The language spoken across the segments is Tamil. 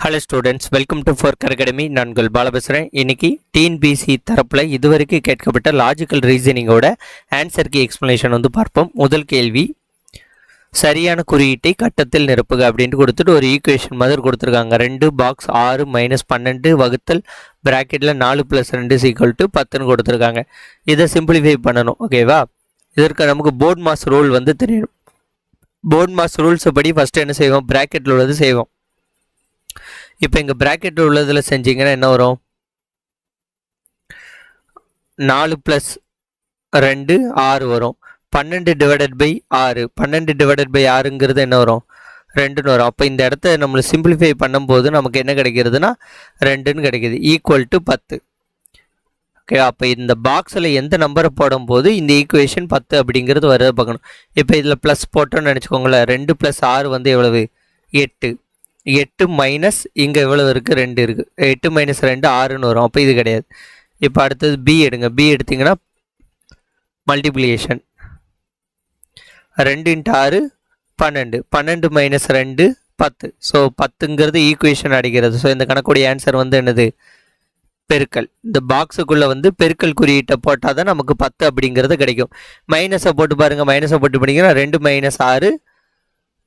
Hello students welcome to Fork academy நான் உங்கள் பால பேசுகிறேன் இன்னைக்கு டிஎன்பிசி தரப்பில் இதுவரைக்கும் கேட்கப்பட்ட லாஜிக்கல் ரீசனிங்கோட ஆன்சருக்கு எக்ஸ்ப்ளனேஷன் வந்து பார்ப்போம். முதல் கேள்வி சரியான குறியீட்டை கட்டத்தில் நிரப்புக அப்படின்ட்டு கொடுத்துட்டு ஒரு ஈக்குவேஷன் மாதிரி கொடுத்துருக்காங்க. ரெண்டு பாக்ஸ் ஆறு மைனஸ் பன்னெண்டு வகுத்தல் ப்ராக்கெட்டில் நாலு ப்ளஸ் ரெண்டு சீக்வல் டு பத்துன்னு கொடுத்துருக்காங்க. இதை சிம்பிளிஃபை பண்ணணும் ஓகேவா இதற்கு நமக்கு போர்ட் மாஸ் ரூல் வந்து தெரியணும் போர்ட் மாஸ் ரூல்ஸை படி ஃபஸ்ட்டு என்ன செய்வோம்? ப்ராக்கெட்டில் உள்ளது செய்வோம். இப்போ இங்கே ப்ராக்கெட் உள்ளதில் செஞ்சீங்கன்னா என்ன வரும்? நாலு ப்ளஸ் ரெண்டு ஆறு வரும். பன்னெண்டு டிவைடட் பை ஆறு. பன்னெண்டு டிவைடட் பை ஆறுங்கிறது என்ன வரும்? ரெண்டுன்னு வரும். அப்போ இந்த இடத்த நம்மளை சிம்பிளிஃபை பண்ணும்போது நமக்கு என்ன கிடைக்கிறதுனா ரெண்டுன்னு கிடைக்கிது. ஈக்குவல் டு பத்து. ஓகே அப்போ இந்த பாக்ஸில் எந்த நம்பரை போடும்போது இந்த ஈக்குவேஷன் பத்து அப்படிங்கிறது வரதை பார்க்கணும். இப்போ இதில் ப்ளஸ் போட்டோன்னு நினச்சிக்கோங்களேன். ரெண்டு ப்ளஸ் ஆறு வந்து எவ்வளவு? எட்டு. எட்டு மைனஸ் இங்கே எவ்வளோ இருக்குது ரெண்டு இருக்குது எட்டு மைனஸ் ரெண்டு ஆறுன்னு வரும். அப்போ இது கிடையாது. இப்போ அடுத்தது பி எடுங்க. பி எடுத்தீங்கன்னா மல்டிப்ளிகேஷன் ரெண்டு இன்ட்டு ஆறு பன்னெண்டு. பன்னெண்டு மைனஸ் ரெண்டு பத்து. ஸோ பத்துங்கிறது ஈக்குவேஷன் அடிக்கிறது. ஸோ இந்த கணக்குடைய ஆன்சர் வந்து என்னது? பெருக்கல். இந்த பாக்ஸுக்குள்ளே வந்து பெருக்கல் குறியீட்டை போட்டால் தான் நமக்கு பத்து அப்படிங்கிறது கிடைக்கும். மைனஸை போட்டு பாருங்கள் மைனஸை போட்டு பண்ணிங்கன்னா ரெண்டு மைனஸ் ஆறு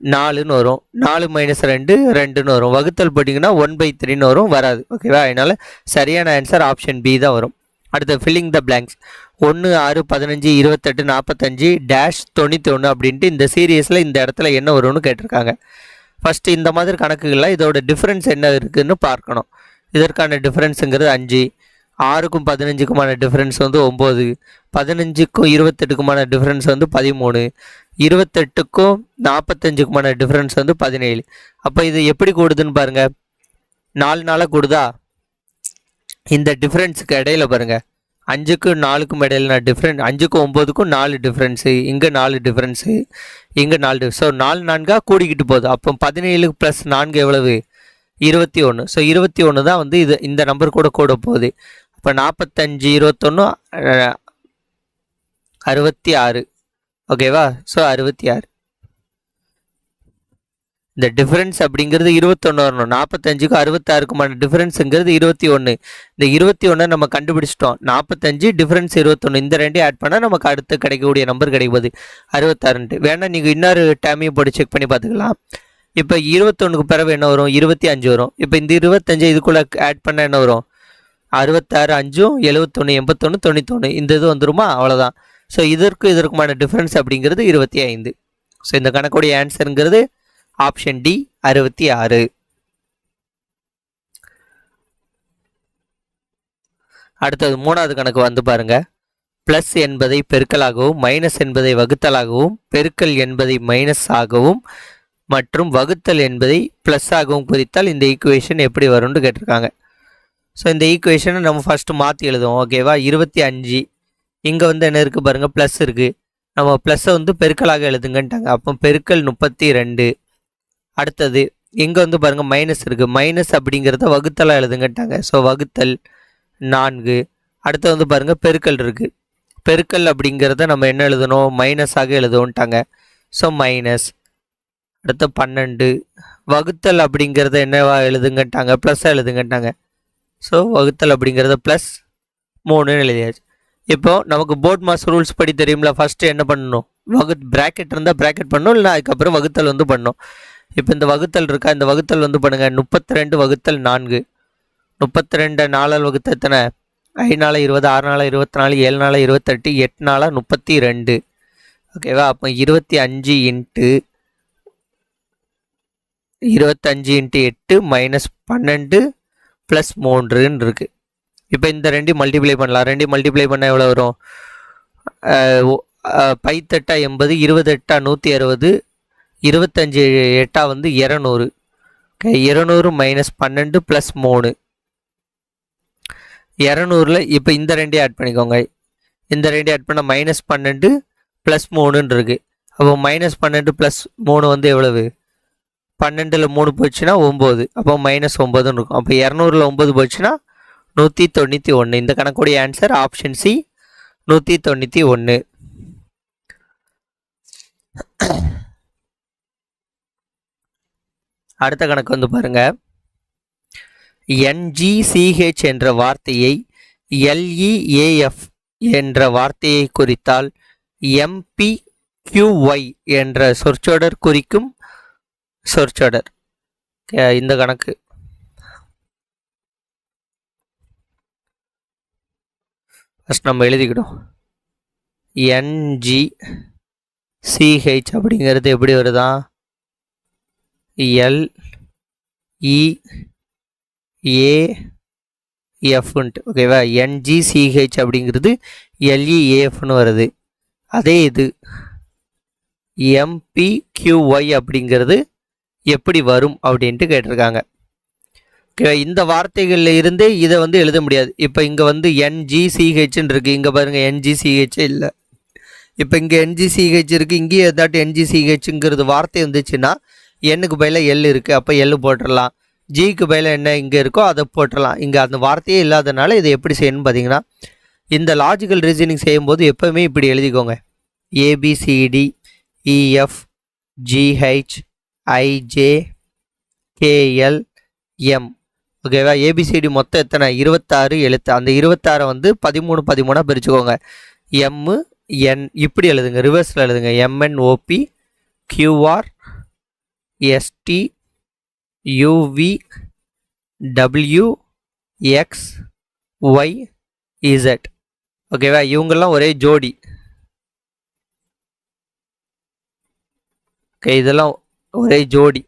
நாலுன்னு வரும். நாலு மைனஸ் ரெண்டு ரெண்டுன்னு வரும். வகுத்தல் போட்டிங்கன்னா ஒன் பை த்ரீன்னு வரும். வராது. ஓகேவா அதனால் சரியான ஆன்சர் ஆப்ஷன் பி தான் வரும். அடுத்து ஃபில்லிங் த பிளாங்க்ஸ் ஒன்று ஆறு பதினஞ்சு இருபத்தெட்டு நாற்பத்தஞ்சு டேஷ் தொண்ணூற்றி ஒன்று அப்படின்ட்டு இந்த சீரியஸில் இந்த இடத்துல என்ன வரும்னு கேட்டிருக்காங்க. ஃபஸ்ட்டு இந்த மாதிரி கணக்குகளில் இதோட டிஃப்ரென்ஸ் என்ன இருக்குதுன்னு பார்க்கணும். இதற்கான டிஃப்ரென்ஸுங்கிறது அஞ்சு. ஆறுக்கும் பதினஞ்சுக்குமான டிஃப்ரென்ஸ் வந்து ஒம்பது பதினஞ்சுக்கும் இருபத்தெட்டுக்குமான டிஃப்ரென்ஸ் வந்து பதிமூணு இருபத்தெட்டுக்கும் நாற்பத்தஞ்சுக்குமான டிஃப்ரென்ஸ் வந்து பதினேழு. அப்போ இது எப்படி கூடுதுன்னு பாருங்கள் நாலு நாளாக கூடுதா? இந்த டிஃப்ரென்ஸுக்கு இடையில பாருங்கள் அஞ்சுக்கும் நாலுக்கும் இடையில நான் டிஃப்ரெண்ட் அஞ்சுக்கும் ஒம்போதுக்கும் நாலு டிஃப்ரென்ஸு இங்கே நாலு டிஃப்ரென்ஸு இங்கே நாலு ஸோ நாலு நான்காக கூடிக்கிட்டு போகுது. அப்போ பதினேழு ப்ளஸ் நான்கு எவ்வளவு? இருபத்தி ஒன்று ஸோ இருபத்தி ஒன்று தான் வந்து இது இந்த நம்பர் கூட கூட போகுது. இப்போ நாற்பத்தஞ்சு இருபத்தொன்று அறுபத்தி ஆறு ஓகேவா? ஸோ அறுபத்தி ஆறு இந்த டிஃப்ரென்ஸ் அப்படிங்கிறது இருபத்தொன்று வரணும். நாற்பத்தஞ்சுக்கும் அறுபத்தாறுக்குமான டிஃப்ரென்ஸுங்கிறது இருபத்தி ஒன்று இந்த இருபத்தி ஒன்றை நம்ம கண்டுபிடிச்சிட்டோம். நாற்பத்தஞ்சு டிஃப்ரென்ஸ் இருபத்தொன்று இந்த ரெண்டையும் ஆட் பண்ணால் நமக்கு அடுத்து கிடைக்கக்கூடிய நம்பர் கிடைக்குது அறுபத்தாறுன்ட்டு வேணால் நீங்கள் இன்னொரு டைமையும் போட்டு செக் பண்ணி பார்த்துக்கலாம். இப்போ இருபத்தொன்றுக்கு பிறகு என்ன வரும்? இருபத்தி அஞ்சு வரும். இப்போ இந்த இருபத்தஞ்சு இதுக்குள்ளே ஆட் பண்ணால் என்ன வரும்? அறுபத்தாறு அஞ்சும் எழுபத்தொன்று எண்பத்தொன்று தொண்ணூத்தொன்று இந்த இது வந்துருமா? அவ்வளோதான் ஸோ இதற்கு இதற்குமான டிஃப்ரென்ஸ் அப்படிங்கிறது இருபத்தி ஐந்து. ஸோ இந்த கணக்குடைய ஆன்சருங்கிறது ஆப்ஷன் டி அறுபத்தி ஆறு. அடுத்தது மூணாவது கணக்கு வந்து பாருங்க. ப்ளஸ் என்பதை பெருக்கலாகவும் மைனஸ் என்பதை வகுத்தலாகவும் பெருக்கல் என்பதை மைனஸ் ஆகவும் மற்றும் வகுத்தல் என்பதை ப்ளஸ் ஆகவும் குறித்தால் இந்த ஈக்குவேஷன் எப்படி வரும்னு கேட்டிருக்காங்க. ஸோ இந்த ஈக்குவேஷனை நம்ம ஃபஸ்ட்டு மாற்றி எழுதுவோம் ஓகேவா இருபத்தி அஞ்சு. இங்கே வந்து என்ன இருக்குது பாருங்கள் ப்ளஸ் இருக்குது நம்ம ப்ளஸ்ஸை வந்து பெருக்கலாக எழுதுங்கன்ட்டாங்க. அப்போ பெருக்கல் முப்பத்தி ரெண்டு. அடுத்தது இங்கே வந்து பாருங்கள் மைனஸ் இருக்குது மைனஸ் அப்படிங்கிறத வகுத்தலாக எழுதுங்கன்ட்டாங்க. ஸோ வகுத்தல் நான்கு. அடுத்து வந்து பாருங்கள் பெருக்கல் இருக்குது பெருக்கல் அப்படிங்கிறத நம்ம என்ன எழுதணும்? மைனஸாக எழுதுவோன்ட்டாங்க. ஸோ மைனஸ் அடுத்து பன்னெண்டு. வகுத்தல் அப்படிங்கிறத என்னவா எழுதுங்கட்டாங்க ப்ளஸ்ஸாக எழுதுங்கட்டாங்க ஸோ வகுத்தல் அப்படிங்கிறத ப்ளஸ் மூணுன்னு எழுதியாச்சு. இப்போ நமக்கு போர்ட் மாஸ் ரூல்ஸ் படி தெரியும்ல ஃபஸ்ட்டு என்ன பண்ணணும்? வகு ப்ராக்கெட் இருந்தால் ப்ராக்கெட் பண்ணணும் இல்லை அதுக்கப்புறம் வகுத்தல் வந்து பண்ணணும் இப்போ இந்த வகுத்தல் இருக்கா? இந்த வகுத்தல் வந்து பண்ணுங்கள் முப்பத்தி ரெண்டு வகுத்தல் நான்கு. முப்பத்தி ரெண்டு நாளால் வகுத்த எத்தனை? ஐந்து நாள் இருபது ஆறு நாளாக இருபத்தி நாலு ஏழு நாள் இருபத்தெட்டு எட்டு நாளாக முப்பத்தி ரெண்டு ஓகேவா அப்போ இருபத்தி அஞ்சு இன்ட்டு இருபத்தஞ்சு இன்ட்டு எட்டு மைனஸ் பன்னெண்டு ப்ளஸ் மூன்றுன்னு இருக்குது இப்போ இந்த ரெண்டையும் மல்டிப்ளை பண்ணலாம். ரெண்டையும் மல்டிப்ளை பண்ணால் எவ்வளோ வரும்? பைத்தெட்டா எண்பது இருபது எட்டா நூற்றி அறுபது இருபத்தஞ்சி எட்டா வந்து இரநூறு. ஓகே இரநூறு மைனஸ் பன்னெண்டு ப்ளஸ் மூணு. இரநூறில் இப்போ இந்த ரெண்டையும் ஆட் பண்ணிக்கோங்க. இந்த ரெண்டையும் ஆட் பண்ணால் மைனஸ் பன்னெண்டு ப்ளஸ் மூணுன்னு இருக்குது அப்போ மைனஸ் பன்னெண்டு ப்ளஸ் மூணு வந்து எவ்வளவு? பன்னெண்டில் மூணு போச்சுன்னா ஒம்பது. அப்போ மைனஸ் ஒம்பதுன்னு இருக்கும். அப்போ இரநூறுல ஒம்பது போச்சுன்னா நூற்றி தொண்ணூற்றி ஒன்று இந்த கணக்குடைய ஆன்சர் ஆப்ஷன் சி நூற்றி தொண்ணூற்றி ஒன்று அடுத்த கணக்கு வந்து பாருங்க. என்ஜிசிஹெச் என்ற வார்த்தையை எல்இஏஎஃப் என்ற வார்த்தையை குறித்தால் எம்பிக்யூஒய் என்ற சொற்சொடர் குறிக்கும் சொற்சொடர் Okay, இந்த கணக்கு. ஃபஸ்ட் நம்ம எழுதிக்கிட்டோம். என்ஜி சிஹெச் அப்படிங்கிறது எப்படி வருதா? எல் இ ஏ எஃப்ன்ட்டு ஓகேவா என்ஜிசிஹெச் அப்படிங்கிறது எல்இஏஎஃப்னு வருது. அதே இது எம்பிக்யூஒய் அப்படிங்கிறது எப்படி வரும் அப்படின்ட்டு கேட்டிருக்காங்க. இந்த வார்த்தைகளில் இருந்தே இதை வந்து எழுத முடியாது. இப்போ இங்கே வந்து என்ஜிசிஹெச்ன்னு இருக்குது இங்கே பாருங்கள் என்ஜிசிஹெச் இல்லை. இப்போ இங்கே என்ஜிசிஹெச் இருக்குது இங்கேயே ஏதாட்டு என்ஜிசிஹெச்ங்கிறது வார்த்தை வந்துச்சுன்னா எண்ணுக்கு பயிலாக எல் இருக்குது அப்போ எல் போட்டுடலாம். ஜிக்கு பதிலாக என்ன இங்கே இருக்கோ அதை போட்டுடலாம். இங்கே அந்த வார்த்தையே இல்லாதனால இதை எப்படி செய்யணும்னு பார்த்தீங்கன்னா இந்த லாஜிக்கல் ரீசனிங் செய்யும்போது எப்போவுமே இப்படி எழுதிக்கோங்க. ABCD EF GH IJ KL M ஓகேவா ஏபிசிடி மொத்தம் எத்தனை? இருபத்தாறு எழுத்து. அந்த இருபத்தாறை வந்து பதிமூணு பதிமூணாக பிரிச்சுக்கோங்க. எம்மு என் இப்படி எழுதுங்க. ரிவர்ஸில் எழுதுங்க. MNOP QR ST UV W X Y Z ஓகேவா இவங்கெல்லாம் ஒரே ஜோடி. ஓகே இதெல்லாம் ஒரே ஜோடி.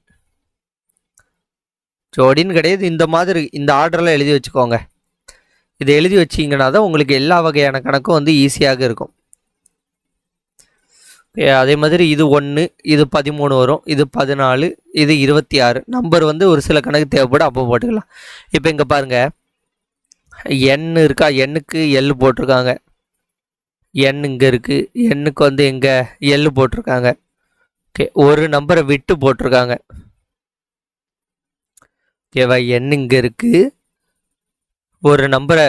ஜோடின்னு கிடையாது இந்த மாதிரி இந்த ஆர்டரில் எழுதி வச்சுக்கோங்க. இதை எழுதி வச்சிங்கன்னா தான் உங்களுக்கு எல்லா வகையான கணக்கும் வந்து ஈஸியாக இருக்கும். அதே மாதிரி இது ஒன்று இது பதிமூணு வரும் இது பதினாலு இது இருபத்தி ஆறு நம்பர் வந்து ஒரு சில கணக்கு தேவைப்படும் அப்போ போட்டுக்கலாம். இப்போ இங்கே பாருங்கள் எண் இருக்கா? எண்ணுக்கு எல் போட்டிருக்காங்க. எண் இங்கே இருக்குது எண்ணுக்கு வந்து எங்கே? எல் போட்டிருக்காங்க. ஓகே ஒரு நம்பரை விட்டு போட்டிருக்காங்க. ஓகேவா என் இங்கே இருக்குது ஒரு நம்பரை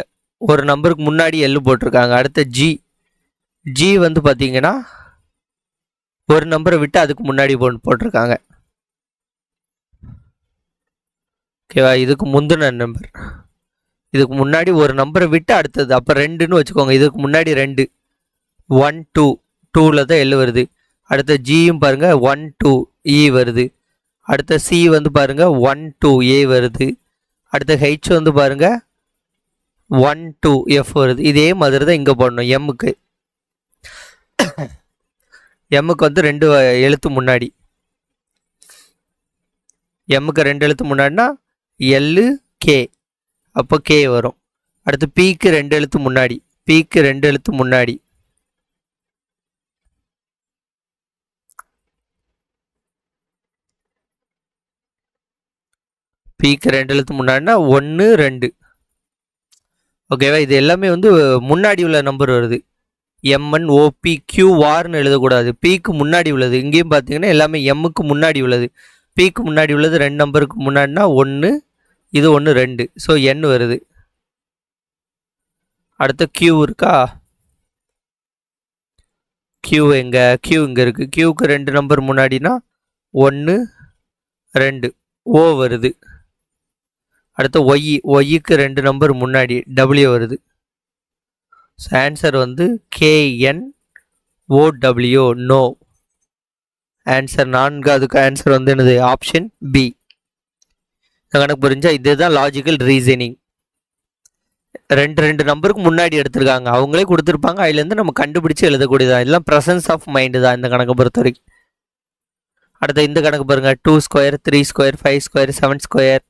ஒரு நம்பருக்கு முன்னாடி எல்லு போட்டிருக்காங்க. அடுத்த ஜி ஜி வந்து பார்த்தீங்கன்னா ஒரு நம்பரை விட்டு அதுக்கு முன்னாடி போ போட்டிருக்காங்க. ஓகேவா இதுக்கு முந்தின நம்பர் இதுக்கு முன்னாடி ஒரு நம்பரை விட்டு அடுத்தது. அப்போ ரெண்டுன்னு வச்சுக்கோங்க. இதுக்கு முன்னாடி ரெண்டு. ஒன் டூ டூவில் தான் எல் வருது. அடுத்த ஜியும் பாருங்கள் ஒன் டூ இ e வருது. அடுத்த சி வந்து பாருங்கள் ஒன் டூ ஏ வருது. அடுத்த ஹெச் வந்து பாருங்கள் ஒன் டூ எஃப் வருது. இதே மாதிரி தான் இங்கே போடணும் எம்முக்கு எம்முக்கு வந்து ரெண்டு எழுத்து முன்னாடி. எம்முக்கு ரெண்டு எழுத்து முன்னாடினா எல்லு கே அப்போ கே வரும். அடுத்து பிக்கு ரெண்டு எழுத்து முன்னாடி. பிக்கு ரெண்டு எழுத்து முன்னாடி. பிக்கு ரெண்டு எழுத்து முன்னாடினா ஒன்று ரெண்டு. ஓகேவா? இது எல்லாமே வந்து முன்னாடி உள்ள நம்பர் வருது. எம்என் ஓபி கியூஆர்னு எழுதக்கூடாது. பிக்கு முன்னாடி உள்ளது. இங்கேயும் பார்த்தீங்கன்னா எல்லாமே எம்முக்கு முன்னாடி உள்ளது. பிக்கு முன்னாடி உள்ளது ரெண்டு நம்பருக்கு முன்னாடினா ஒன்று இது ஒன்று ரெண்டு. ஸோ என் வருது. அடுத்து கியூ இருக்கா? கியூ எங்கே? கியூ இங்கே இருக்குது கியூக்கு ரெண்டு நம்பர் முன்னாடினா ஒன்று ரெண்டு. ஓ வருது. அடுத்து ஒய் ஒய்க்கு ரெண்டு நம்பர் முன்னாடி டபிள்யூ வருது. ஸோ ஆன்சர் வந்து கேஎன் ஓடபிள்யூ நோ ஆன்சர் நான்காவதுக்கு ஆன்சர் வந்து என்னது? ஆப்ஷன் பி கணக்கு புரிஞ்சால் இதுதான் லாஜிக்கல் ரீசனிங் ரெண்டு ரெண்டு நம்பருக்கு முன்னாடி எடுத்திருக்காங்க. அவங்களே கொடுத்துருப்பாங்க. அதுலேருந்து நம்ம கண்டுபிடிச்சி எழுதக்கூடியதான் இதெல்லாம் ப்ரெசன்ஸ் ஆஃப் மைண்டு தான் இந்த கணக்கை பொறுத்த வரைக்கும் அடுத்த இந்த கணக்கு பாருங்கள் two square three square five square seven square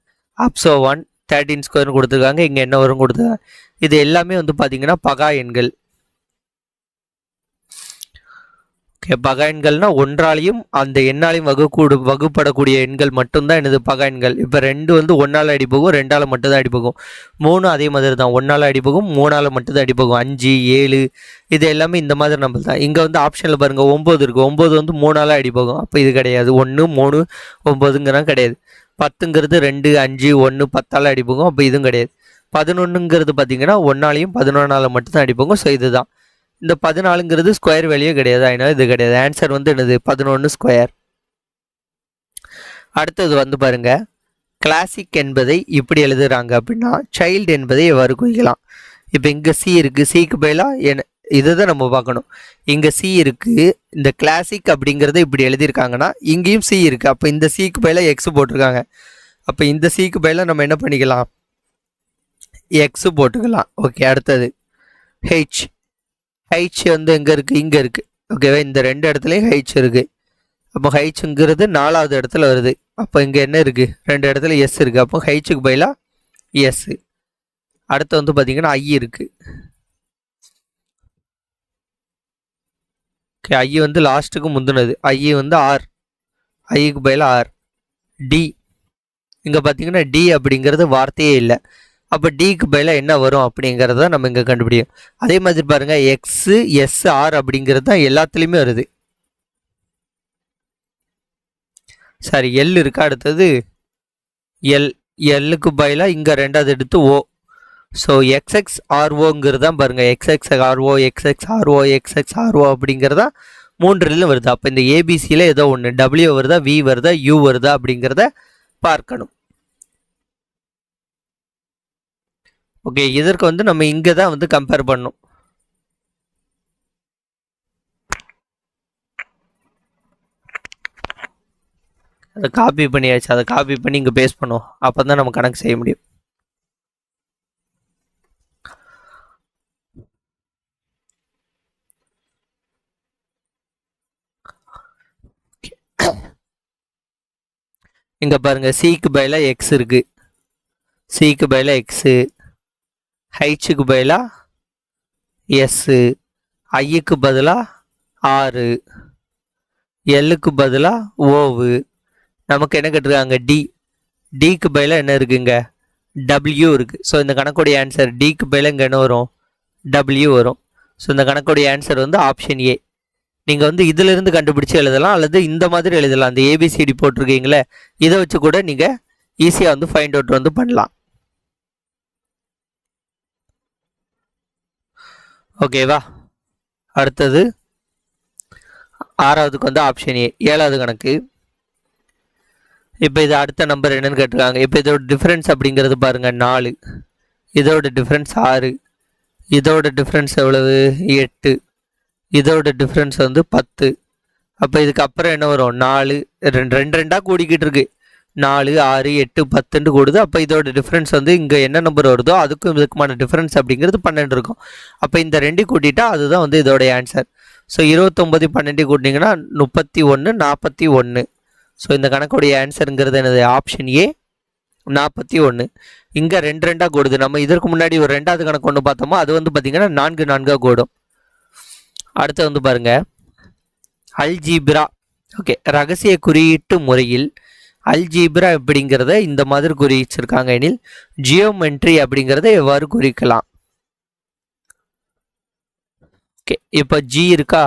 அப்சோ one thirteen ஸ்கொயர்னு கொடுத்துருக்காங்க. இங்கே என்ன வரும் கொடுத்துருக்காங்க இது எல்லாமே வந்து பார்த்தீங்கன்னா பகா எண்கள் ஓகே பக எண்கள்னா ஒன்றாலையும் அந்த எண்ணாலையும் வகுக்கூடு வகுப்படக்கூடிய எண்கள் மட்டும்தான் எனது பக எண்கள் இப்போ ரெண்டு வந்து ஒன்றால் அடிபோகும் ரெண்டால் மட்டும்தான் அடிபோகும். மூணு அதே மாதிரி தான் ஒன்றால் அடிபோகும் மூணால் மட்டும்தான் அடிபோகும். அஞ்சு ஏழு இது எல்லாமே இந்த மாதிரி நம்ம தான் இங்கே வந்து ஆப்ஷனில் பாருங்கள் ஒம்பது இருக்குது ஒம்பது வந்து மூணால் அடிபோகும். அப்போ இது கிடையாது. ஒன்று மூணு ஒம்பதுங்கிறலாம் கிடையாது. பத்துங்கிறது ரெண்டு அஞ்சு ஒன்று பத்தால் அடிப்போகும் அப்போ இதுவும் கிடையாது. பதினொன்றுங்கிறது பார்த்தீங்கன்னா ஒன்னாலையும் பதினொன்றால் மட்டும்தான் அடிப்போங்க ஸோ இதுதான். இந்த பதினாலுங்கிறது ஸ்கொயர் வேல்யூ கிடையாது. அதனால இது கிடையாது. ஆன்சர் வந்து என்னது? பதினொன்று ஸ்கொயர் அடுத்தது வந்து பாருங்க. கிளாசிக் என்பதை இப்படி எழுதுறாங்க அப்படின்னா சைல்டு என்பதை எவ்வாறு குறிக்கலாம்? இப்போ இங்கே சி இருக்குது சிக்கு பதிலாக என்ன இதை தான் நம்ம பார்க்கணும். இங்கே சி இருக்குது இந்த கிளாசிக் அப்படிங்கிறத இப்படி எழுதியிருக்காங்கன்னா இங்கேயும் சி இருக்குது அப்போ இந்த சிக்கு பதிலாக எக்ஸ் போட்டிருக்காங்க. அப்போ இந்த சிக்கு பதிலாக நம்ம என்ன பண்ணிக்கலாம்? எக்ஸு போட்டுக்கலாம். ஓகே அடுத்தது. ஹெச் ஹைச் வந்து எங்கே இருக்குது இங்கே இருக்குது ஓகேவா இந்த ரெண்டு இடத்துலையும் ஹைச் இருக்குது அப்போ ஹைச்சுங்கிறது நாலாவது இடத்துல வருது. அப்போ இங்கே என்ன இருக்குது ரெண்டு இடத்துல எஸ் இருக்குது அப்போ ஹைச்சுக்கு பதிலாக எஸ் அடுத்து வந்து பார்த்திங்கன்னா ஐ இருக்குது ஓகே ஐ வந்து லாஸ்ட்டுக்கு முந்தினது. ஐ வந்து ஆர் ஐக்கு பதிலாக ஆர் டி இங்கே பார்த்தீங்கன்னா டி அப்படிங்கிறது வார்த்தையே இல்லை. அப்போ டிக்கு பதிலாக என்ன வரும் அப்படிங்கிறத நம்ம இங்கே கண்டுபிடிக்கும் அதே மாதிரி பாருங்கள் எக்ஸு எஸ் ஆர் அப்படிங்கிறது தான் எல்லாத்துலேயுமே வருது. சாரி எல் இருக்கா அடுத்தது? எல் எல்லுக்கு பதிலாக இங்கே ரெண்டாவது எடுத்து ஓ ஸோ எக்ஸ்எக்ஸ் ஆர்ஓங்கிறது தான் பாருங்கள் XX RO XX RO XX RO அப்படிங்கிறதா மூன்றுலையும் வருது. அப்போ இந்த ஏபிசியில் ஏதோ ஒன்று டபிள்யூ வருதா வி வருதா யூ வருதா அப்படிங்கிறத பார்க்கணும். ஓகே இதற்கு வந்து நம்ம இங்கே தான் வந்து கம்பேர் பண்ணணும். அதை காப்பி பண்ணியாச்சு. அதை காப்பி பண்ணி இங்கே பேஸ்ட் பண்ணுவோம். அப்போ தான் நம்ம கணக்கு செய்ய முடியும். இங்கே பாருங்கள் சிக்கு பதிலாக எக்ஸ் இருக்குது சிக்கு பதிலாக எக்ஸு ஹைச்சுக்கு பதிலாக எஸ்ஸு ஐக்கு பதிலாக ஆறு எல்லுக்கு பதிலாக ஓவு நமக்கு என்ன கேட்டிருக்காங்க? டி டிக்கு பதிலாக என்ன இருக்குங்க? டபிள்யூ இருக்குது ஸோ இந்த கணக்குடைய ஆன்சர் டிக்கு பதிலாக இங்கே என்ன வரும்? டபிள்யூ வரும். ஸோ இந்த கணக்குடைய ஆன்சர் வந்து ஆப்ஷன் ஏ நீங்கள் வந்து இதிலிருந்து கண்டுபிடிச்சி எழுதலாம் அல்லது இந்த மாதிரி எழுதலாம். அந்த ஏபிசிடி போட்டிருக்கீங்களே இதை வச்சு கூட நீங்கள் ஈஸியாக வந்து ஃபைண்ட் அவுட் வந்து பண்ணலாம். ஓகேவா அடுத்தது ஆறாவதுக்கு வந்து ஆப்ஷன் ஏ ஏழாவது கணக்கு. இப்போ இது அடுத்த நம்பர் என்னன்னு கேட்டிருக்காங்க. இப்போ இதோட டிஃப்ரென்ஸ் அப்படிங்கிறது பாருங்கள் நாலு. இதோட டிஃப்ரென்ஸ் ஆறு. இதோட டிஃப்ரென்ஸ் எவ்வளவு? எட்டு. இதோட டிஃப்ரென்ஸ் வந்து பத்து. அப்போ இதுக்கு அப்புறம் என்ன வரும்? நாலு. ரெண்டு ரெண்டு ரெண்டாக கூடிக்கிட்டு இருக்கு. நாலு ஆறு எட்டு பத்துன்னு கூடுது. அப்போ இதோட டிஃப்ரென்ஸ் வந்து இங்கே என்ன நம்பர் வருதோ அதுக்கும் இதுக்குமான டிஃப்ரென்ஸ் அப்படிங்கிறது பன்னெண்டு இருக்கும். அப்போ இந்த ரெண்டு கூட்டிட்டா அதுதான் வந்து இதோடைய ஆன்சர் ஸோ இருபத்தொம்பது பன்னெண்டு கூட்டினீங்கன்னா முப்பத்தி ஒன்று நாற்பத்தி ஒன்று ஸோ இந்த கணக்குடைய ஆன்சருங்கிறது எனது ஆப்ஷன் ஏ நாற்பத்தி ஒன்று இங்கே ரெண்டு ரெண்டாக கூடுது. நம்ம இதற்கு முன்னாடி ஒரு ரெண்டாவது கணக்கு ஒன்று பார்த்தோமோ அது வந்து பார்த்திங்கன்னா நான்கு நான்காக கூடும். அடுத்து வந்து பாருங்கள் அல்ஜீப்ரா. ஓகே ரகசிய குறியீட்டு முறையில் அல்ஜீப்ரா அப்படிங்கிறத இந்த மாதிரி குறிச்சிருக்காங்க. எனில் ஜியோமெட்ரி அப்படிங்கிறத எவ்வாறு குறிக்கலாம்? ஓகே இப்போ ஜி இருக்கா?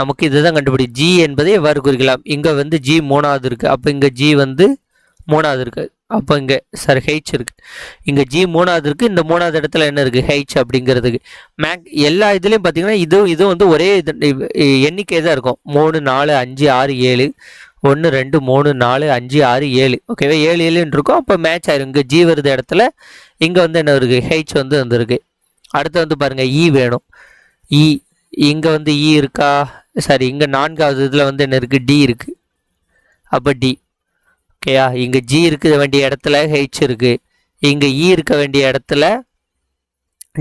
நமக்கு இதுதான் கண்டுபிடி ஜி என்பதை எவ்வாறு குறிக்கலாம்? இங்கே வந்து ஜி மூணாவது இருக்குது அப்போ இங்கே ஜி வந்து மூணாவது இருக்குது அப்போ இங்கே சார் ஹெச் இருக்குது இங்கே ஜி மூணாவது இருக்குது இந்த மூணாவது இடத்துல என்ன இருக்குது ஹெச் அப்படிங்கிறதுக்கு. மேக் எல்லா இதுலேயும் பார்த்தீங்கன்னா இதுவும் இதுவும் வந்து ஒரே இது எண்ணிக்கை தான் இருக்கும். மூணு நாலு அஞ்சு ஆறு ஏழு ஒன்று ரெண்டு மூணு நாலு அஞ்சு ஆறு ஏழு. ஓகேவா? ஏழு ஏழுன்னு இருக்கும் அப்போ மேட்ச் ஆயிரும் இங்கே ஜி வருது இடத்துல. இங்கே வந்து என்ன இருக்குது ஹெச் வந்து வந்துருக்கு. அடுத்து வந்து பாருங்கள் இ e வேணும். E, இ இங்கே வந்து இ இருக்கா? சாரி இங்கே நான்காவது இதில் வந்து என்ன இருக்குது டி இருக்குது அப்போ டி ஓகேயா இங்கே ஜி இருக்க வேண்டிய இடத்துல ஹெச் இருக்குது இங்கே இ இருக்க வேண்டிய இடத்துல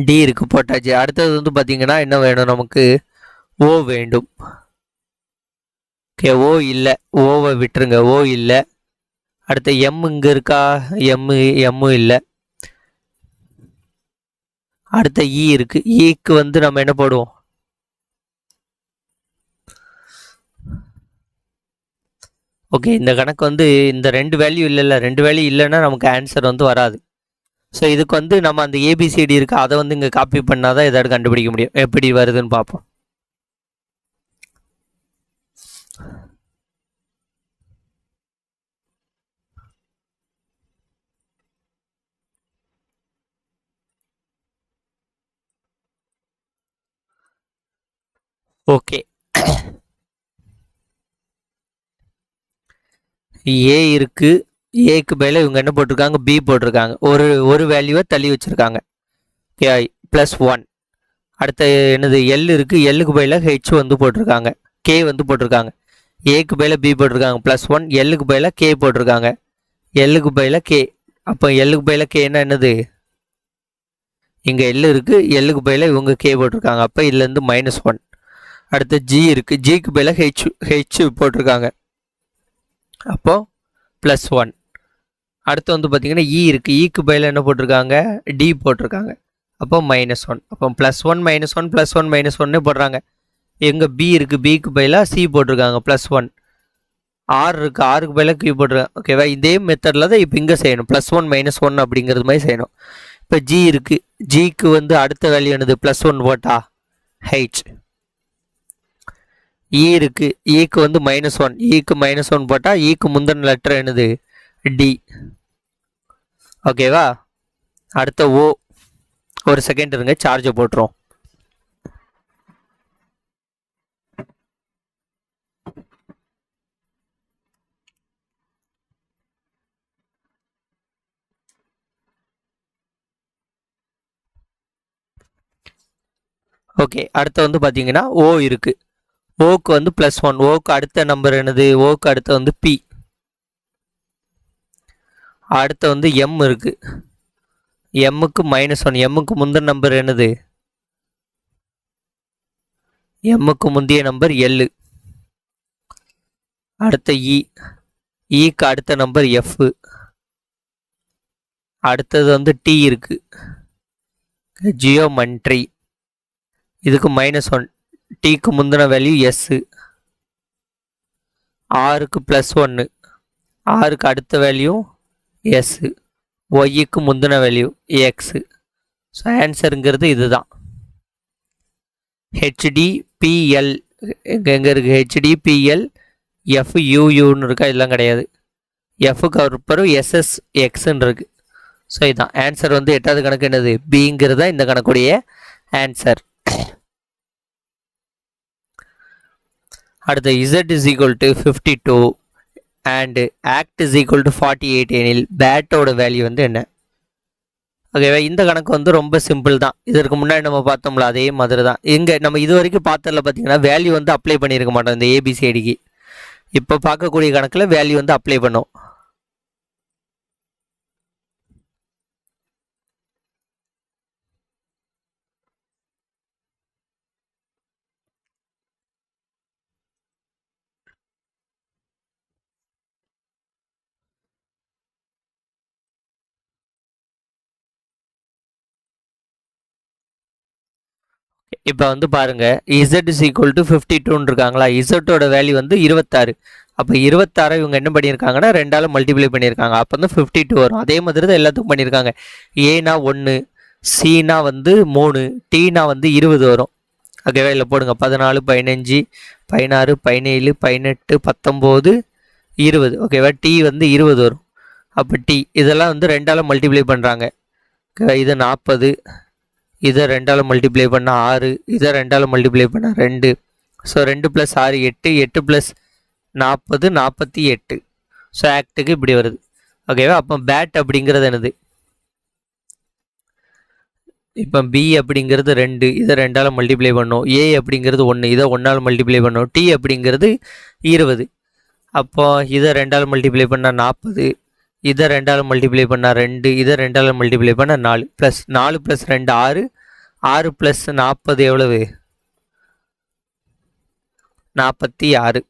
டி இருக்குது போட்டாச்சு. அடுத்தது வந்து பார்த்தீங்கன்னா என்ன வேணும் நமக்கு? ஓ வேண்டும். ஓகே ஓ இல்லை ஓவை விட்டுருங்க ஓ இல்லை. அடுத்து எம் இங்கே இருக்கா? எம்மு எம்மு இல்லை. அடுத்த இ e இருக்கு. E ஈக்கு வந்து நம்ம என்ன போடுவோம்? ஓகே இந்த கணக்கு வந்து இந்த ரெண்டு வேல்யூ இல்லைல்ல ரெண்டு வேல்யூ இல்லைன்னா நமக்கு ஆன்சர் வந்து வராது. ஸோ இதுக்கு வந்து நம்ம அந்த ஏபிசிடி இருக்குது அதை வந்து இங்கே காப்பி பண்ணால் தான் எதாவது கண்டுபிடிக்க முடியும். எப்படி வருதுன்னு பார்ப்போம். ஓகே ஏ இருக்கு. ஏக்கு பதிலாக இவங்க என்ன போட்டிருக்காங்க? பி போட்டிருக்காங்க. ஒரு ஒரு வேல்யூவை தள்ளி வச்சுருக்காங்க. ஓகே ப்ளஸ் ஒன் அடுத்த என்னது? எல் இருக்குது எல்லுக்கு பதிலாக ஹெச் வந்து போட்டிருக்காங்க. கே வந்து போட்டிருக்காங்க. ஏக்கு பதிலாக பி போட்டிருக்காங்க. ப்ளஸ் ஒன் எல்லுக்கு பதிலாக கே போட்டிருக்காங்க. எல்லுக்கு பதிலாக கே அப்போ எல்லுக்கு கே கேன்னா என்னது? இங்கே எல் இருக்குது எல்லுக்கு பதிலாக இவங்க கே போட்டிருக்காங்க. அப்போ இதுலேருந்து மைனஸ் ஒன் அடுத்து ஜி இருக்குது ஜிக்கு பதிலாக ஹெச் ஹெச் போட்டிருக்காங்க. அப்போது ப்ளஸ் ஒன் அடுத்து வந்து பார்த்தீங்கன்னா இ e இருக்குது ஈக்கு e பதில் என்ன போட்டிருக்காங்க? டி போட்டிருக்காங்க. அப்போ மைனஸ் ஒன் அப்போ plus one minus one plus one minus ஒன்னே போடுறாங்க. எங்கே பி இருக்குது பிக்கு பதிலாக சி போட்டிருக்காங்க. ப்ளஸ் ஒன் ஆர் இருக்குது ஆருக்கு பதிலாக கியூ போட்டிருக்காங்க. ஓகேவா இதே மெத்தடில் தான் இப்போ இங்கே செய்யணும். ப்ளஸ் ஒன் மைனஸ் ஒன் அப்படிங்கிறது மாதிரி செய்யணும். இப்போ ஜி இருக்குது ஜிக்கு வந்து அடுத்த வேல்யூ என்னது? ப்ளஸ் ஒன் போட்டா ஹெச் E இ இருக்குது ஈக்கு e வந்து மைனஸ் ஒன் ஈக்கு e மைனஸ் ஒன் போட்டால் ஈக்கு முந்தின லெட்டர் என்னது? டி ஓகேவா அடுத்த ஓ ஒரு செகண்ட் இருங்க சார்ஜை போட்டுரும் ஓகே அடுத்து வந்து பார்த்தீங்கன்னா ஓ இருக்குது ஓக்கு வந்து ப்ளஸ் ஒன் ஓக்கு அடுத்த நம்பர் என்னது? ஓக்கு அடுத்த வந்து பி அடுத்த வந்து எம் இருக்கு. எம்முக்கு மைனஸ் ஒன் எம்முக்கு முந்தின நம்பர் என்னது? எம்முக்கு முந்தைய நம்பர் எல்லு அடுத்த இ இக்கு அடுத்த நம்பர் எஃப் அடுத்தது வந்து டி இருக்கு. ஜியோமண்ட்ரி இதுக்கு மைனஸ் ஒன் டிக்கு முந்தின வேல்யூ எஸ்ஸு ஆறுக்கு ப்ளஸ் ஒன்று ஆறுக்கு அடுத்த வேல்யூ எஸ்ஸு ஒய்க்கு முந்தின வேல்யூ எக்ஸு ஸோ ஆன்சருங்கிறது இதுதான். ஹெச்டிபிஎல் எங்கே எங்கே இருக்குது ஹெச்டிபிஎல் எஃப்யூயூன்னு இருக்கா? இதெல்லாம் கிடையாது. எஃப்க்கு அப்புறம் எஸ்எஸ் எக்ஸ்ன்னு இருக்குது ஸோ இதுதான் ஆன்சர் வந்து எட்டாவது கணக்கு என்னது? பிங்கிறது தான் இந்த கணக்குடைய ஆன்சர் அடுத்த Z is equal to fifty two and act is equal to forty eight எனில் பேட்டோட வேல்யூ வந்து என்ன? ஓகேவா இந்த கணக்கு வந்து ரொம்ப சிம்பிள் தான். இதற்கு முன்னாடி நம்ம பார்த்தோம்ல அதே மாதிரி தான். இங்கே நம்ம இது வரைக்கும் பார்த்ததில் பார்த்தீங்கன்னா வேல்யூ வந்து அப்ளை பண்ணியிருக்க மாட்டோம் இந்த ஏபிசிஐடிக்கு இப்போ பார்க்கக்கூடிய கணக்கில் வேல்யூ வந்து அப்ளை பண்ணோம். இப்போ வந்து பாருங்கள் Z is equal to fifty டூன்னு இருக்காங்களா இசட்டோட வேல்யூ வந்து இருபத்தாறு. அப்போ இருபத்தாறு இவங்க என்ன பண்ணியிருக்காங்கன்னா ரெண்டாலும் மல்டிப்ளை பண்ணியிருக்காங்க அப்போ வந்து ஃபிஃப்டி டூ வரும். அதே மாதிரி தான் எல்லாத்துக்கும் பண்ணியிருக்காங்க ஏனா ஒன்று சீனா வந்து மூணு டீனா வந்து இருபது வரும். ஓகேவா? இல்லை போடுங்க. பதினாலு பதினஞ்சு பதினாறு பதினேழு பதினெட்டு பத்தொம்போது இருபது. ஓகேவா? டீ வந்து இருபது வரும். அப்போ டீ இதெல்லாம் வந்து ரெண்டாலும் மல்டிப்ளை பண்ணுறாங்க ஓகேவா? இது நாற்பது இதை ரெண்டால் மல்டிப்ளை பண்ணால் ஆறு இதை ரெண்டால் மல்டிப்ளை பண்ணால் ரெண்டு. ஸோ ரெண்டு ப்ளஸ் ஆறு எட்டு எட்டு ப்ளஸ் நாற்பது நாற்பத்தி எட்டு. ஸோ ஆக்டுக்கு இப்படி வருது. ஓகேவா அப்போ பேட் அப்படிங்கிறது என்னது? இப்போ பி அப்படிங்கிறது ரெண்டு இதை ரெண்டால் மல்டிப்ளை பண்ணோம். ஏ அப்படிங்கிறது ஒன்று இதை ஒன்றால் மல்டிப்ளை பண்ணோம். டி அப்படிங்கிறது இருபது. அப்போ இதை ரெண்டால் மல்டிப்ளை பண்ணால் நாற்பது இதை ரெண்டால் மல்டிப்ளை பண்ணால் ரெண்டு இதை ரெண்டால் மல்டிப்ளை பண்ணால் நாலு. ப்ளஸ் நாலு ப்ளஸ் ரெண்டு ஆறு. ஆறு ப்ளஸ் நாற்பது எவ்வளவு? நாற்பத்தி ஆறு.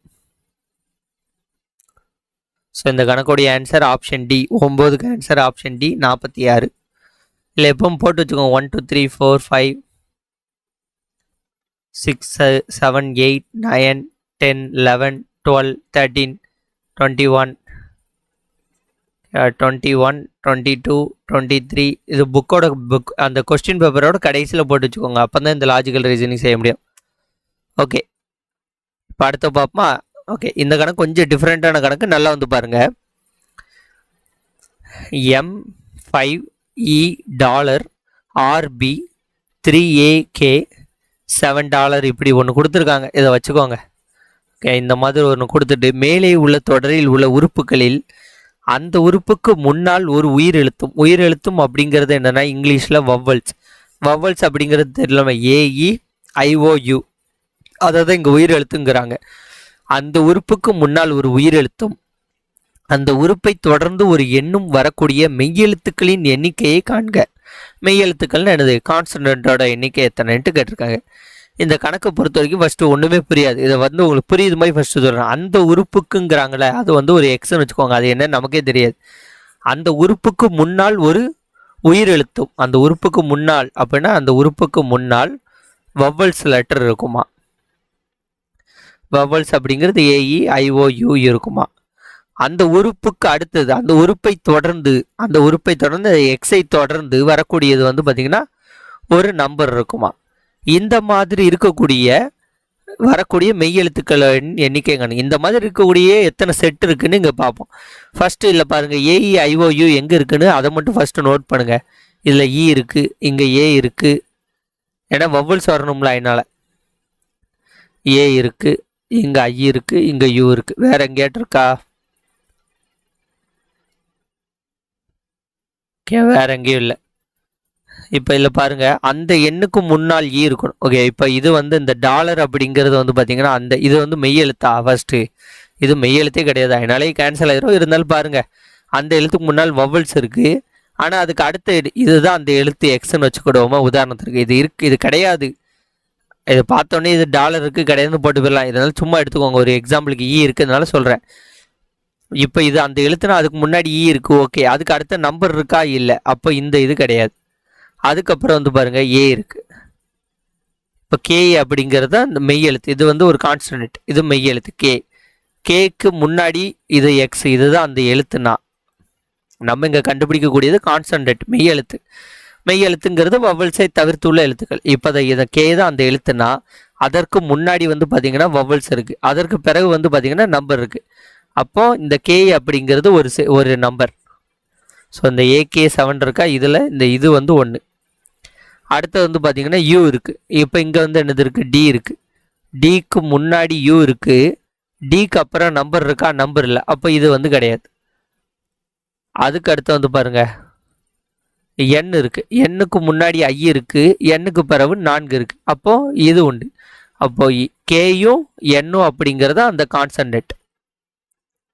ஸோ இந்த கணக்குடைய ஆன்சர் ஆப்ஷன் டி ஒம்போதுக்கு ஆன்சர் ஆப்ஷன் டி நாற்பத்தி ஆறு. இல்லை எப்பவும் போட்டு வச்சுக்கோங்க. One two three four five six seven eight nine ten eleven twelve thirteen twenty one twenty one twenty two twenty three இது புக்கோட புக் அந்த கொஸ்டின் பேப்பரோட கடைசியில் போட்டு வச்சுக்கோங்க. அப்போ தான் இந்த லாஜிக்கல் ரீசனிங் செய்ய முடியும். ஓகே இப்போ அடுத்த பார்ப்போமா? ஓகே இந்த கணக்கு கொஞ்சம் டிஃப்ரெண்ட்டான கணக்கு. நல்லா வந்து பாருங்கள் M five E dollar RP three AK seven dollar இப்படி ஒன்று கொடுத்துருக்காங்க. இதை வச்சுக்கோங்க. ஓகே இந்த மாதிரி ஒன்று கொடுத்துட்டு மேலே உள்ள தொடரில் உள்ள உறுப்புகளில் அந்த உறுப்புக்கு முன்னால் ஒரு உயிர் எழுத்தும் உயிர் எழுத்தும் அப்படிங்கிறது என்னென்னா இங்கிலீஷில் வவ்வல்ஸ் வவ்வல்ஸ் அப்படிங்கிறது தெரியல ஏஇ ஐஓயு அதாவது இங்கே உயிர் எழுத்துங்கிறாங்க அந்த உறுப்புக்கு முன்னால் ஒரு உயிர் எழுத்தும் அந்த உறுப்பை தொடர்ந்து ஒரு எண்ணும் வரக்கூடிய மெய்யெழுத்துக்களின் எண்ணிக்கையை காண்க. மெய்யெழுத்துக்கள்னு என்னது? கான்சனண்டோட எண்ணிக்கை எத்தனைன்ட்டு கேட்டிருக்காங்க. இந்த கணக்கை பொறுத்த வரைக்கும் ஃபஸ்ட்டு ஒன்றுமே புரியாது. இதை வந்து உங்களுக்கு புரியுது மாதிரி ஃபஸ்ட்டு சொல்கிறேன் அந்த உறுப்புக்குங்கிறாங்களே அது வந்து ஒரு எக்ஸ்னு வச்சுக்கோங்க. அது என்ன நமக்கே தெரியாது. அந்த உறுப்புக்கு முன்னால் ஒரு உயிர் எழுத்தும் அந்த உறுப்புக்கு முன்னால் அப்படின்னா அந்த உறுப்புக்கு முன்னால் வவ்வல்ஸ் லெட்டர் இருக்குமா? வவ்வல்ஸ் அப்படிங்கிறது ஏஇ ஐஓயு இருக்குமா? அந்த உறுப்புக்கு அடுத்தது அந்த உறுப்பை தொடர்ந்து அந்த உறுப்பை தொடர்ந்து எக்ஸை தொடர்ந்து வரக்கூடியது வந்து பார்த்திங்கன்னா ஒரு நம்பர் இருக்குமா? இந்த மாதிரி இருக்கக்கூடிய வரக்கூடிய மெய்யெழுத்துக்கள் எண்ணிக்கை காணும் இந்த மாதிரி இருக்கக்கூடிய எத்தனை செட் இருக்குன்னு இங்கே பார்ப்போம் ஃபஸ்ட்டு இல்லை பாருங்கள் ஏஇ ஐஓயு e, எங்கே இருக்குன்னு அதை மட்டும் ஃபஸ்ட்டு நோட் பண்ணுங்கள் இதில் இ e இருக்குது இங்கே ஏ இருக்குது ஏன்னா வவ்வல்ஸ் வரணும்ல அதனால். ஏ இருக்குது இங்கே ஐ இருக்குது இங்கே யூ இருக்குது வேற எங்கேயாட்டு இருக்கா? ஓகே வேற எங்கேயும் இல்லை. இப்போ இதில் பாருங்கள் அந்த எண்ணுக்கு முன்னால் ஈ இருக்கணும். ஓகே இப்போ இது வந்து இந்த டாலர் அப்படிங்கிறது வந்து பார்த்தீங்கன்னா அந்த இது வந்து மெய்யெழுத்தா ஃபர்ஸ்ட்டு இது மெய்யெழுத்தே கிடையாது. அதனாலே கேன்சல் ஆயிரும். இருந்தாலும் பாருங்கள் அந்த எழுத்துக்கு முன்னால் வவல்ஸ் இருக்குது ஆனால் அதுக்கு அடுத்த எடு- இதுதான் அந்த எழுத்து எக்ஸ்ன்னு வச்சுக்கிடுவோமா? உதாரணத்துக்கு இது இருக்கு இது கிடையாது. இதை பார்த்தோன்னே இது டாலர் இருக்குது கிடையாதுன்னு போட்டு போயிடலாம். இதனால சும்மா எடுத்துக்கோங்க. ஒரு எக்ஸாம்பிளுக்கு ஈ e இருக்கிறதுனால சொல்கிறேன் இப்போ இது அந்த எழுத்துனா அதுக்கு முன்னாடி e ஈ இருக்குது ஓகே அதுக்கு அடுத்த நம்பர் இருக்கா? இல்லை. அப்போ இந்த இது கிடையாது. அதுக்கப்புறம் வந்து பாருங்கள் ஏ இருக்குது இப்போ கே அப்படிங்கிறது அந்த மெய் எழுத்து இது வந்து ஒரு கான்ஸ்டன்ட் இது மெய் எழுத்து கே கேக்கு முன்னாடி இது எக்ஸ் இதுதான் அந்த எழுத்துனா. நம்ம இங்கே கண்டுபிடிக்கக்கூடியது கான்சன்ட்ரேட் மெய் எழுத்து. மெய் எழுத்துங்கிறது வவல்ஸை தவிர்த்துள்ள எழுத்துக்கள். இப்போ அதை இதை கே தான் அந்த எழுத்துனா அதற்கு முன்னாடி வந்து பார்த்தீங்கன்னா வவல்ஸ் இருக்குது அதற்கு பிறகு வந்து பார்த்திங்கன்னா நம்பர் இருக்குது அப்போது இந்த கே அப்படிங்கிறது ஒரு ஒரு நம்பர் ஸோ இந்த ஏகே செவன் இருக்கா? இதில் இந்த இது வந்து ஒன்று அடுத்து வந்து பார்த்தீங்கன்னா யூ இருக்குது இப்போ இங்கே வந்து என்னது இருக்குது டி இருக்குது டிக்கு முன்னாடி யூ இருக்குது டிக்கு அப்புறம் நம்பர் இருக்கா? நம்பர் இல்லை. அப்போ இது வந்து கிடையாது. அதுக்கு அடுத்து வந்து பாருங்கள் என் இருக்குது எண்ணுக்கு முன்னாடி ஐ இருக்குது எண்ணுக்கு பிறகு நான்கு இருக்குது அப்போது இது உண்டு. அப்போது கேயும் எண்ணும் அப்படிங்கிறது அந்த கான்சன்ட்ரேட்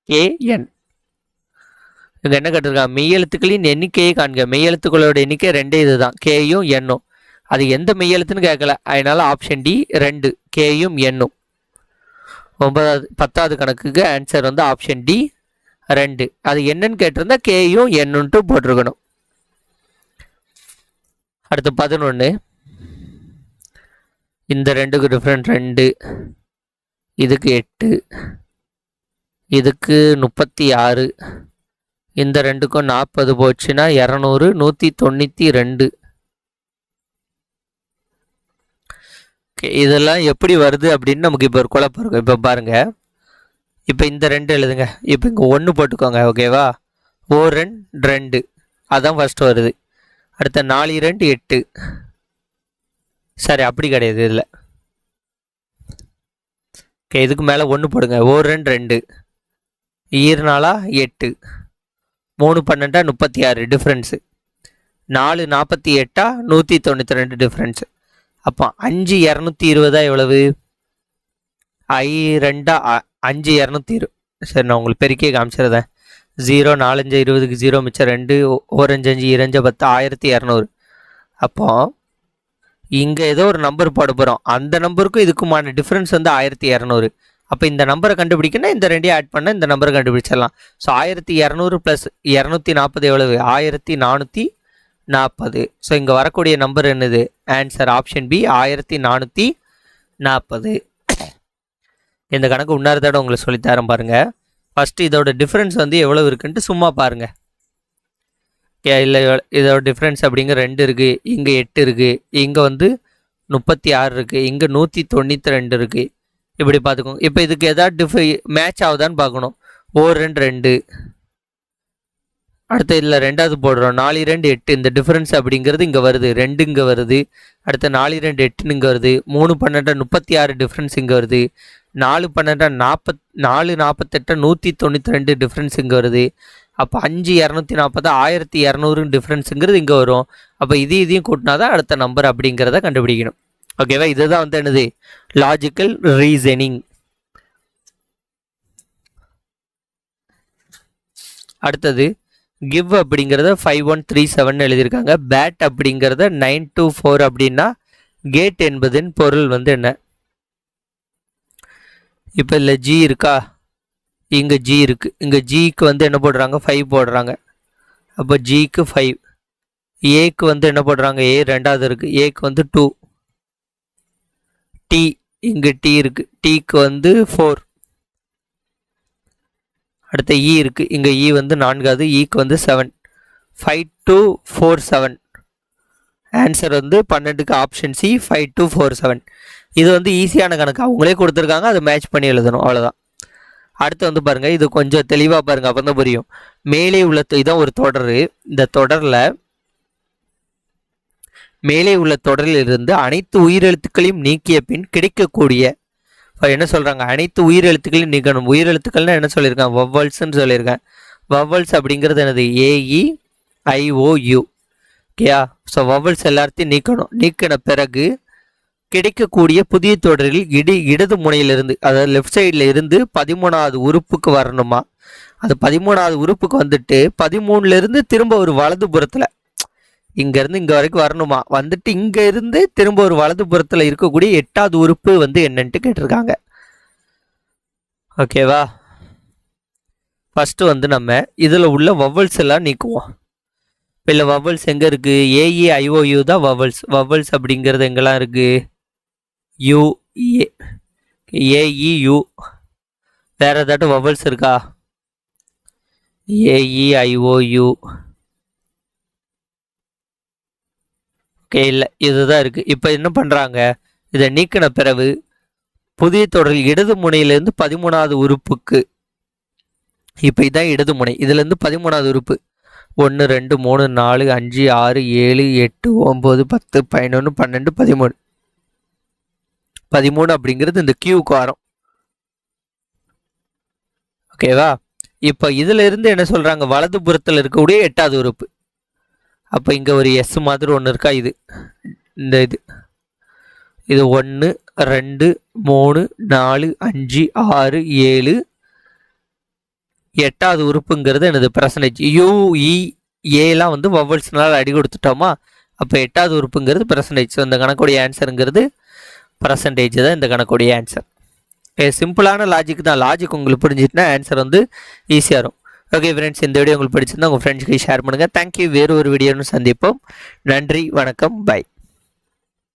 ஏஎன் என் இங்கே என்ன கேட்டிருக்காங்க? மெய்யெழுத்துக்களின் எண்ணிக்கையை காண்க. மெய்யெழுத்துக்களோட எண்ணிக்கை ரெண்டே இது தான் கேயும் எண்ணும் அது எந்த மெய்யெழுத்துன்னு கேட்கல அதனால ஆப்ஷன் டி ரெண்டு. கேயும் எண்ணும் ஒன்பதாவது பத்தாவது கணக்குக்கு ஆன்சர் வந்து ஆப்ஷன் டி ரெண்டு. அது என்னன்னு கேட்டிருந்தா கேயும் எண்ணுன்ட்டு போட்டிருக்கணும். அடுத்து பதினொன்று இந்த ரெண்டுக்கு டிஃப்ரெண்ட் ரெண்டு. இதுக்கு எட்டு. இதுக்கு முப்பத்தி ஆறு. இந்த ரெண்டுக்கும் நாற்பது போச்சுன்னா இரநூறு நூற்றி தொண்ணூற்றி ரெண்டு. ஓகே இதெல்லாம் எப்படி வருது அப்படின்னு நமக்கு இப்போ ஒரு குழப்பம் இருக்கும். இப்போ பாருங்கள் இப்போ இந்த ரெண்டு எழுதுங்க. இப்போ இங்கே ஒன்று போட்டுக்கோங்க ஓகேவா? ஓ ரெண்டு ரெண்டு. அதான் ஃபஸ்ட்டு வருது. அடுத்த நாலு ரெண்டு எட்டு. சரி அப்படி கிடையாது இதில். ஓகே இதுக்கு மேலே ஒன்று போடுங்க. ஓ ரெண்டு. ரெண்டு நாளாக எட்டு. மூணு பன்னெண்டா முப்பத்தி ஆறு டிஃப்ரென்ஸு நாலு நாற்பத்தி எட்டா நூற்றி தொண்ணூற்றி ரெண்டு டிஃப்ரென்ஸு அப்போ அஞ்சு இரநூத்தி இருபதா எவ்வளவு? ஐ ரெண்டா அ- அஞ்சு இரநூத்தி இரு சரி நான் உங்களுக்கு பெருக்கே காமிச்சிருந்தேன் ஜீரோ நாலஞ்சு இருபதுக்கு ஜீரோ மிச்சம் ரெண்டு ஓரஞ்சு அஞ்சு இரஞ்சு பத்து ஆயிரத்தி இரநூறு. அப்போ இங்கே ஏதோ ஒரு நம்பர் போட போகிறோம் அந்த நம்பருக்கும் இதுக்குமான டிஃப்ரென்ஸ் வந்து ஆயிரத்தி இரநூறு. அப்போ இந்த நம்பரை கண்டுபிடிக்கணும் இந்த ரெண்டையும் ஆட் பண்ண இந்த நம்பரை கண்டுபிடிச்சிடலாம். ஸோ ஆயிரத்தி இரநூறு ப்ளஸ் இரநூத்தி நாற்பது எவ்வளவு? ஆயிரத்தி நானூற்றி நாற்பது. ஸோ இங்கே வரக்கூடிய நம்பர் என்னது? ஆன்சர் ஆப்ஷன் பி ஆயிரத்தி நானூற்றி நாற்பது. இந்த கணக்கு இன்னொரு தடவை உங்களுக்கு சொல்லித்தரேன் பாருங்கள் ஃபஸ்ட்டு இதோட டிஃப்ரென்ஸ் வந்து எவ்வளோ இருக்குன்ட்டு சும்மா பாருங்கள் ஏ இல்லை இதோட டிஃப்ரென்ஸ் அப்படிங்கிற ரெண்டு இருக்குது இங்கே எட்டு இருக்குது இங்கே வந்து முப்பத்தி ஆறு இருக்குது இங்கே நூற்றி தொண்ணூற்றி ரெண்டு இருக்குது இப்படி பார்த்துக்கோங்க. இப்போ இதுக்கு எதாவது டிஃப் மேட்ச் ஆகுதான்னு பார்க்கணும். ஓ ரெண்டு ரெண்டு. அடுத்து இதில் ரெண்டாவது போடுறோம். நாலு ரெண்டு எட்டு. இந்த டிஃப்ரென்ஸ் அப்படிங்கிறது இங்கே வருது. ரெண்டு இங்கே வருது. அடுத்து நாலு ரெண்டு எட்டுன்னு இங்கே வருது. மூணு பன்னெண்டா முப்பத்தி ஆறு டிஃப்ரென்ஸ் இங்கே வருது. நாலு பன்னெண்டு நாற்பத் நாலு நாற்பத்தெட்டா நூற்றி தொண்ணூற்றி ரெண்டு டிஃப்ரென்ஸ் இங்கே வருது. அப்போ அஞ்சு இரநூத்தி நாற்பது ஆயிரத்தி இரநூறு டிஃப்ரென்ஸுங்கிறது இங்கே வரும். அப்போ இது இதையும் கூட்டினா தான் அடுத்த நம்பர் அப்படிங்கிறத கண்டுபிடிக்கணும். ஓகேவா இதுதான் வந்து என்னது? லாஜிக்கல் ரீசனிங் அடுத்தது கிவ் அப்படிங்கிறத ஃபைவ் ஒன் த்ரீ செவன் எழுதியிருக்காங்க. பேட் அப்படிங்கிறத நைன் டூ ஃபோர் அப்படின்னா கேட் என்பதின் பொருள் வந்து என்ன? இப்போ இல்லை ஜி இருக்கா? இங்கே ஜி இருக்கு. இங்கே ஜிக்கு வந்து என்ன போடுறாங்க? ஃபைவ் போடுறாங்க. அப்போ ஜிக்கு ஃபைவ் ஏக்கு வந்து என்ன போடுறாங்க? ஏ ரெண்டாவது இருக்குது ஏக்கு வந்து டூ டி இங்கே டி இருக்கு. டீக்கு வந்து ஃபோர் அடுத்த இ இருக்கு. இங்கே இ e வந்து நான்காவது இக்கு e வந்து seven five two four seven answer வந்து பன்னெண்டுக்கு option C five two four seven இது வந்து ஈஸியான கணக்கு. அவங்களே கொடுத்துருக்காங்க அதை மேட்ச் பண்ணி எழுதணும். அவ்வளோதான் அடுத்து வந்து பாருங்கள் இது கொஞ்சம் தெளிவாக பாருங்க அப்போ தான் புரியும். மேலே உள்ள இதுதான் இதான் ஒரு தொடர். இந்த தொடரில் மேலே உள்ள தொடரிலிருந்து அனைத்து உயிரெழுத்துக்களையும் நீக்கிய பின் கிடைக்கக்கூடிய இப்போ என்ன சொல்கிறாங்க அனைத்து உயிரெழுத்துக்களையும் நீக்கணும். உயிரெழுத்துக்கள்னு என்ன சொல்லியிருக்காங்க? வவ்வல்ஸ்ன்னு சொல்லியிருக்கேன் வவ்வல்ஸ் அப்படிங்கிறது எனது A E I O U ஓகேயா? ஸோ வவ்வல்ஸ் எல்லாத்தையும் நீக்கணும். நீக்கின பிறகு கிடைக்கக்கூடிய புதிய தொடரில் இடி இடது முனையிலிருந்து அதாவது லெஃப்ட் சைடில் இருந்து பதிமூணாவது உறுப்புக்கு வரணுமா? அது பதிமூணாவது உறுப்புக்கு வந்துட்டு பதிமூணுலேருந்து திரும்ப ஒரு வலது புறத்தில் இங்கேருந்து இங்கே வரைக்கும் வரணுமா? வந்துட்டு இங்கே இருந்து திரும்ப ஒரு வலது புறத்தில் இருக்கக்கூடிய எட்டாவது உறுப்பு வந்து என்னன்ட்டு கேட்டிருக்காங்க. ஓகேவா ஃபஸ்ட்டு வந்து நம்ம இதில் உள்ள வவ்வல்ஸ் எல்லாம் நீக்குவோம். இல்லை வவ்வல்ஸ் எங்கே இருக்குது A E I O U தான் வவ்வல்ஸ் வவ்வல்ஸ் அப்படிங்கிறது எங்கெல்லாம் இருக்குது யூ ஏஇயு வேறு ஏதாட்டும் வவ்வல்ஸ் இருக்கா? ஏஇ ஐஓயு ஓகே இல்லை இதுதான் இருக்குது இப்போ என்ன பண்ணுறாங்க இதை நீக்கின பிறகு புதிய தொடரில் இடது முனையிலேருந்து பதிமூணாவது உறுப்புக்கு இப்போ இதான் இடது முனை. இதுலேருந்து பதிமூணாவது உறுப்பு. ஒன்று ரெண்டு மூணு நாலு அஞ்சு ஆறு ஏழு எட்டு ஒம்பது பத்து பதினொன்று பன்னெண்டு பதிமூணு. பதிமூணு அப்படிங்கிறது இந்த கியூக்கு வரும். ஓகேவா இப்போ இதுலேருந்து என்ன சொல்கிறாங்க வலது புறத்தில் இருக்கக்கூடிய எட்டாவது உறுப்பு. அப்போ இங்கே ஒரு எஸ் மாதிரி ஒன்று இருக்கா? இது. இந்த இது. இது ஒன்று ரெண்டு மூணு நாலு அஞ்சு ஆறு ஏழு. எட்டாவது உறுப்புங்கிறது எனது பர்சன்டேஜ் யூஇ ஏலாம் வந்து வவ்வல்ஸ்னால அடி கொடுத்துட்டோமா? அப்போ எட்டாவது உறுப்புங்கிறது பர்சன்டேஜ் ஸோ இந்த கணக்குடைய ஆன்சருங்கிறது பர்சன்டேஜ் தான் இந்த கணக்குடைய ஆன்சர் சிம்பிளான லாஜிக் தான். லாஜிக் உங்களுக்கு புரிஞ்சிட்டுனா ஆன்சர் வந்து ஈஸியாக இருக்கும் ஓகே ஃப்ரெண்ட்ஸ் இந்த வீடியோ உங்களுக்கு பிடிச்சிருந்தா உங்கள் ஃப்ரெண்ட்ஸ்க்கு ஷேர் பண்ணுங்கள் தேங்க்யூ வேறு ஒரு வீடியோன்னு சந்திப்போம். நன்றி வணக்கம். பை